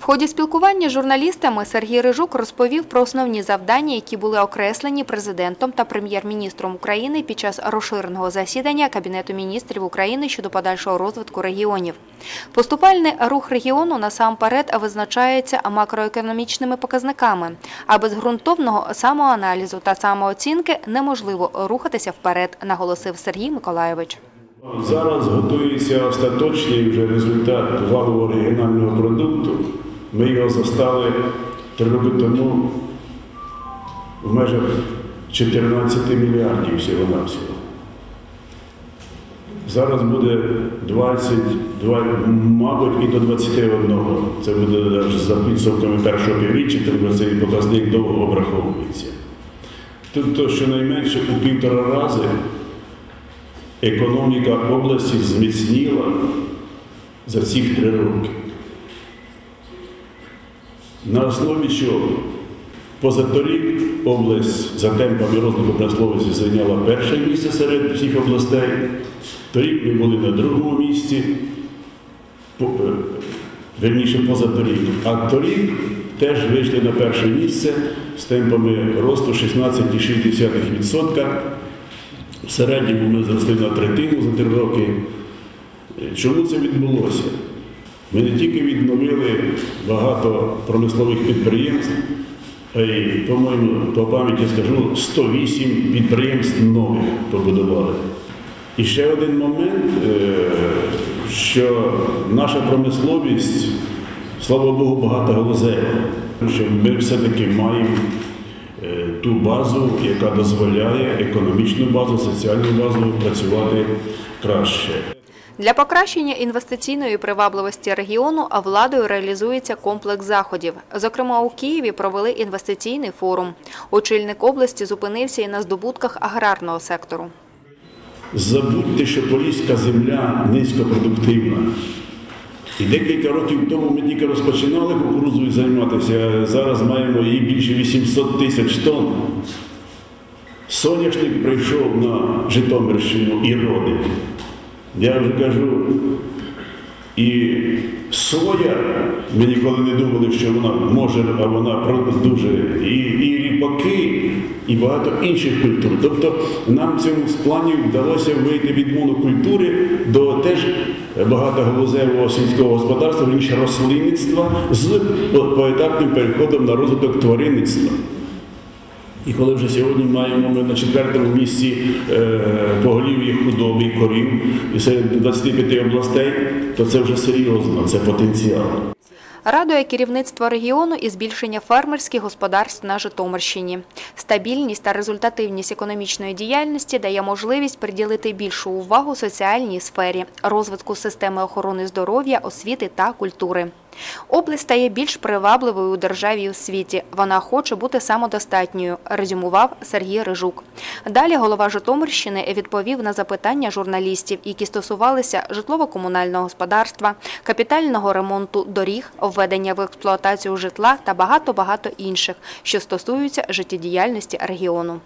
В ході спілкування з журналістами Сергій Рижук розповів про основні завдання, які були окреслені президентом та прем'єр-міністром України під час розширеного засідання Кабінету міністрів України щодо подальшого розвитку регіонів. Поступальний рух регіону насамперед визначається макроекономічними показниками, а без ґрунтовного самоаналізу та самооцінки неможливо рухатися вперед, наголосив Сергій Миколайович. Зараз готується остаточний вже результат валового регіонального продукту. Ми його застали три роки тому в межах 14 мільярдів всього-навсього. Зараз буде 22, мабуть, і до 21. Це буде за підсумками першого півріччя, тому цей показник довго обраховується. Тобто, щонайменше у півтора рази економіка області зміцніла за ці три роки. На основі чого? Позаторік область за темпами розвитку промисловості зайняла перше місце серед всіх областей. Торік ми були на другому місці, е, верніше позаторік. А торік теж вийшли на перше місце з темпами росту 16,6%. В середньому ми зросли на третину за три роки. Чому це відбулося? Ми не тільки відновили багато промислових підприємств, а й, по-моєму, по пам'яті скажу, 108 підприємств нових побудували. І ще один момент, е, що наша промисловість, слава Богу, багато галузева. Що ми все-таки маємо е, ту базу, яка дозволяє економічну базу, соціальну базу працювати краще. Для покращення інвестиційної привабливості регіону владою реалізується комплекс заходів. Зокрема, у Києві провели інвестиційний форум. Очільник області зупинився і на здобутках аграрного сектору. Забудьте, що поліська земля низькопродуктивна. І декілька років тому ми тільки розпочинали кукурудзою займатися, зараз маємо її більше 800 тисяч тонн. Соняшник прийшов на Житомирщину і родить. Я вже кажу, і соя, ми ніколи не думали, що вона може, а вона дуже, і, і ріпаки, і багато інших культур. Тобто нам в цьому плані вдалося вийти від монокультури до теж багатогалузевого сільського господарства, інше рослинництва з поетапним переходом на розвиток тваринництва. І коли вже сьогодні маємо ми на четвертому місці е, поголів'я худоби і корів і серед 25 областей, то це вже серйозно, це потенціал. Радує керівництво регіону і збільшення фермерських господарств на Житомирщині. Стабільність та результативність економічної діяльності дає можливість приділити більшу увагу соціальній сфері, розвитку системи охорони здоров'я, освіти та культури. Область стає більш привабливою у державі і у світі. Вона хоче бути самодостатньою, резюмував Сергій Рижук. Далі голова Житомирщини відповів на запитання журналістів, які стосувалися житлово-комунального господарства, капітального ремонту доріг, введення в експлуатацію житла та багато-багато інших, що стосуються життєдіяльності регіону.